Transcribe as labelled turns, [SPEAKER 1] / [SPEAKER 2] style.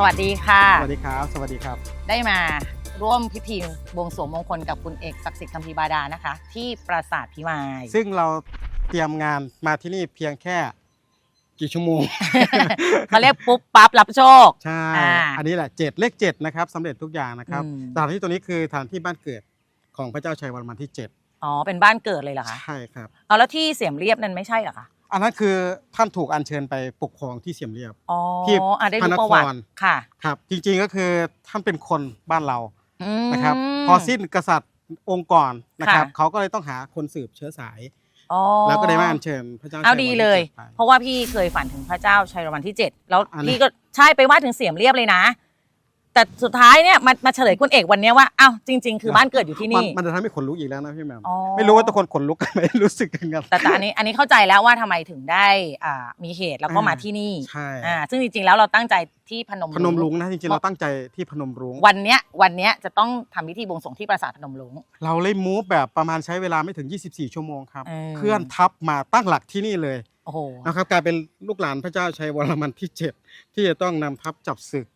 [SPEAKER 1] สวัสดีค่ะ
[SPEAKER 2] สวัสดีครับ สวัสดีครับ
[SPEAKER 1] ได้มาร่วมพิธีบวงสรวงมงคลกับคุณเอกศักดิ์สิทธิ์คัมภีร์บาดาลนะคะ ที่ปราสาทพิมาย
[SPEAKER 2] ซึ่งเราเตรียมงานมาที่นี่เพียงแค่กี่ชั่วโมง
[SPEAKER 1] เขาเรียกปุ๊บปั๊บรับโชค
[SPEAKER 2] ใช่
[SPEAKER 1] อ่า
[SPEAKER 2] อันนี้แหละเจ็ดเลขเจ็ดนะครับสำเร็จทุกอย่างนะครับ
[SPEAKER 1] อืม
[SPEAKER 2] สถานที่ตัวนี้คือสถานที่บ้านเกิดของพระเจ้าชัยวรมันที่เจ็ด
[SPEAKER 1] อ๋อเป็นบ้านเกิดเลยเหรอคะ
[SPEAKER 2] ใช่ครับ
[SPEAKER 1] เอาแล้วที่เสียมเรียบนั้นไม่ใช่เหรอคะ
[SPEAKER 2] อันนั้นคือท่านถูกอัญเชิญไปปกครองที่เสียมเรียบ
[SPEAKER 1] อ๋อ
[SPEAKER 2] ที่
[SPEAKER 1] อะได้
[SPEAKER 2] พระ
[SPEAKER 1] รู้
[SPEAKER 2] นคร
[SPEAKER 1] ประวัติค่ะ
[SPEAKER 2] ครับ จริงๆก็คือท่านเป็นคนบ้านเรา
[SPEAKER 1] อืม
[SPEAKER 2] นะครับ พอสิ้นกษัตริย์องค์ก่อนนะครับ
[SPEAKER 1] ค่ะ
[SPEAKER 2] เขาก็เลยต้องหาคนสืบเชื้อสาย
[SPEAKER 1] อ๋อ
[SPEAKER 2] แล้วก็ได้มาอัญเชิญพระเจ้า
[SPEAKER 1] เอา
[SPEAKER 2] ชัยวรมัน
[SPEAKER 1] ดี
[SPEAKER 2] ที่
[SPEAKER 1] เลย
[SPEAKER 2] จ็ไป
[SPEAKER 1] เพราะว่าพี่เคยฝันถึงพระเจ้าชัยรมันที่ 7 แล้ว
[SPEAKER 2] อันนี้
[SPEAKER 1] พี่ก็ใช่ไปไหว้ถึงเสียมเรียบเลยนะ แต่สุดท้ายเนี่ยมามาเฉลยคุณเอกวันเนี้ยว่าอ้าวจริง ๆ คือบ้านเกิดอยู่ที่
[SPEAKER 2] มั
[SPEAKER 1] นี่
[SPEAKER 2] มันจะทำให้ขนลุกอีกแล้วนะพี่แหม่ม
[SPEAKER 1] อ๋อ
[SPEAKER 2] ไม่รู้ว่าทุกคนขนลุกกันไหม รู้สึกยังไง
[SPEAKER 1] แต่แต่อันนี้อันนี้เข้าใจแล้วว่าทำไมถึงได้อ่ามีเหตุแล้วก็
[SPEAKER 2] อ่าม
[SPEAKER 1] มาที่นี่
[SPEAKER 2] ใช่
[SPEAKER 1] อ่าซึ่งจริงๆแล้วเราตั้งใจที่พนม
[SPEAKER 2] พนมรุ้งนะจริงๆเราตั้งใจที่พนมรุ้ง
[SPEAKER 1] วันเนี้ยวันเนี้ยจะต้องทำพิธีบวงสรวงที่ปราสาทพนมรุ้ง
[SPEAKER 2] เราเลยมูฟแบบประมาณใช้เวลาไม่ถึง 24 ชั่วโมงครับ
[SPEAKER 1] เออ
[SPEAKER 2] เคลื่อนทัพมาตั้งหลักที่นี่เลย
[SPEAKER 1] โอ้โห
[SPEAKER 2] นะครับกลายเป็นลูกหลานพระเจ้าชัยวรมันที่ 7 ที่จะต้องนำทัพจับศึก